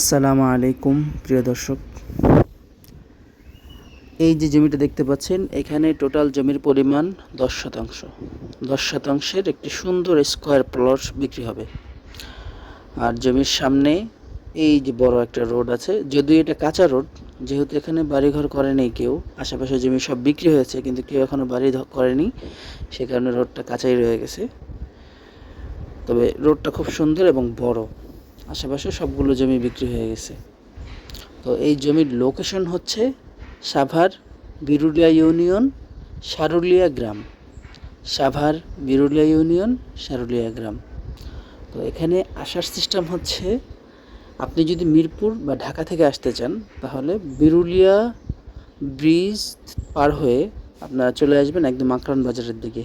আসসালামু আলাইকুম, প্রিয় দর্শক। এই যে জমিটা দেখতে পাচ্ছেন, এখানে টোটাল জমির পরিমাণ দশ শতাংশ। দশ শতাংশের একটি সুন্দর স্কোয়ার প্লট বিক্রি হবে। আর জমির সামনে এই যে বড় একটা রোড আছে, যদিও এটা কাঁচা রোড, যেহেতু এখানে বাড়িঘর করেনি কেউ, আশেপাশে জমি সব বিক্রি হয়েছে, কিন্তু কেউ এখনও বাড়ি করেনি, সে কারণে রোডটা কাঁচাই রয়ে গেছে। তবে রোডটা খুব সুন্দর এবং বড়। আশেপাশে সবগুলো জমি বিক্রি হয়ে গেছে। তো এই জমির লোকেশন হচ্ছে সাভার বিরুলিয়া ইউনিয়ন, সারুলিয়া গ্রাম। সাভার বিরুলিয়া ইউনিয়ন, সারুলিয়া গ্রাম। তো এখানে আসার সিস্টেম হচ্ছে, আপনি যদি মিরপুর বা ঢাকা থেকে আসতে চান, তাহলে বিরুলিয়া ব্রিজ পার হয়ে আপনারা চলে আসবেন একদম আকরান বাজারের দিকে।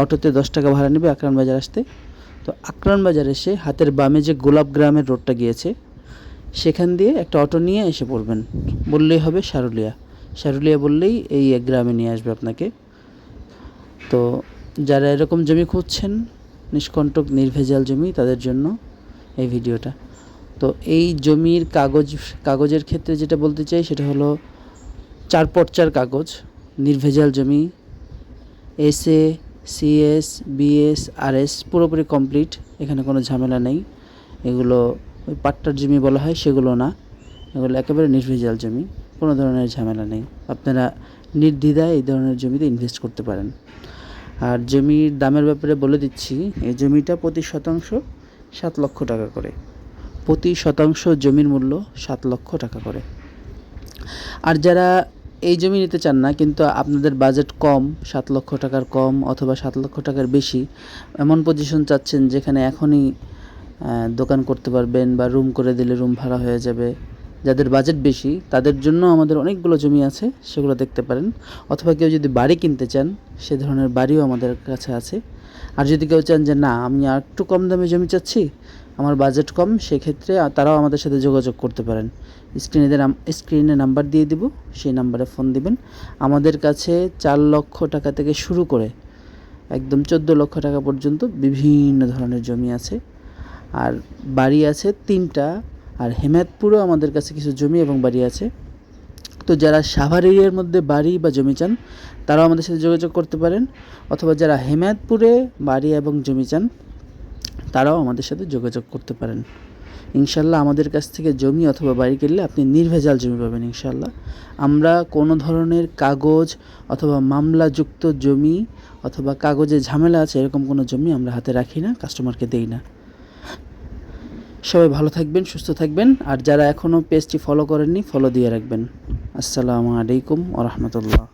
অটোতে দশ টাকা ভাড়া নেবে আকরান বাজার আসতে। তো আকরান বাজার এসে হাতের বামে যে গোলাপ গ্রামের রোডটা গিয়েছে, সেখান দিয়ে একটা অটো নিয়ে এসে পড়বেন বললেই হবে সারুলিয়া। সারুলিয়া বললেই এই গ্রামে নিয়ে আসবে আপনাকে। তো যারা এরকম জমি খুঁজছেন, নিষ্কণ্টক, নির্ভেজাল জমি, তাদের জন্য এই ভিডিওটা। তো এই জমির কাগজ, কাগজের ক্ষেত্রে যেটা বলতে চাই, সেটা হলো চার পর্চার কাগজ, নির্ভেজাল জমি, S CS BS R S পুরোপুরি কমপ্লিট এখানে কোনো ঝামেলা নেই। এগুলো ওই পাট্টার জমি বলা হয়, সেগুলো না। এগুলো একেবারে নির্ভেজাল জমি, কোনো ধরনের ঝামেলা নেই। আপনারা নির্দ্বিধায় এই ধরনের জমিতে ইনভেস্ট করতে পারেন। আর জমির দামের ব্যাপারে বলে দিচ্ছি, এই জমিটা প্রতি শতাংশ সাত লক্ষ টাকা করে। প্রতি শতাংশ জমির মূল্য সাত লক্ষ টাকা করে। আর যারা এই জমি নিতে চান না, কিন্তু আপনাদের বাজেট কম, সাত লক্ষ টাকার কম অথবা সাত লক্ষ টাকার বেশি, এমন পজিশন চাচ্ছেন যেখানে এখনই দোকান করতে পারবেন বা রুম করে দিলে রুম ভাড়া হয়ে যাবে। যাদের বাজেট বেশি, তাদের জন্য আমাদের অনেকগুলো জমি আছে, সেগুলো দেখতে পারেন। অথবা কেউ যদি বাড়ি কিনতে চান, সে ধরনের বাড়িও আমাদের কাছে আছে। আর যদি কেউ চান যে, না, আমি আর একটু কম দামে জমি চাচ্ছি আমার বাজেট কম, সেক্ষেত্রে তারাও আমাদের সাথে যোগাযোগ করতে পারেন। স্ক্রিনে স্ক্রিনে নাম্বার দিয়ে দিব, সেই নাম্বারে ফোন দিবেন। আমাদের কাছে চার লক্ষ টাকা থেকে শুরু করে, একদম চোদ্দ লক্ষ টাকা পর্যন্ত বিভিন্ন ধরনের জমি আছে। আর বাড়ি আছে তিনটা, আর হেমায়তপুরেও আমাদের কাছে কিছু জমি এবং বাড়ি আছে। তো যারা সাভার এরিয়ার মধ্যে বাড়ি বা জমি চান, তারাও আমাদের সাথে যোগাযোগ করতে পারেন। অথবা যারা হেমায়তপুরে বাড়ি এবং জমি চান তারাও আমাদের সাথে যোগাযোগ করতে পারেন। ইনশাল্লাহ আমাদের কাছ থেকে জমি অথবা বাড়ি কিনলে আপনি নির্ভেজাল জমি পাবেন ইনশাল্লাহ। আমরা কোনো ধরনের কাগজ অথবা মামলাযুক্ত জমি অথবা কাগজে ঝামেলা আছে এরকম কোনো জমি আমরা হাতে রাখি না, কাস্টমারকে দেই না। সবাই ভালো থাকবেন, সুস্থ থাকবেন, আর যারা এখনও পেজটি ফলো করেননি, ফলো দিয়ে রাখবেন। আসসালামু আলাইকুম ওরহমতুল্লাহ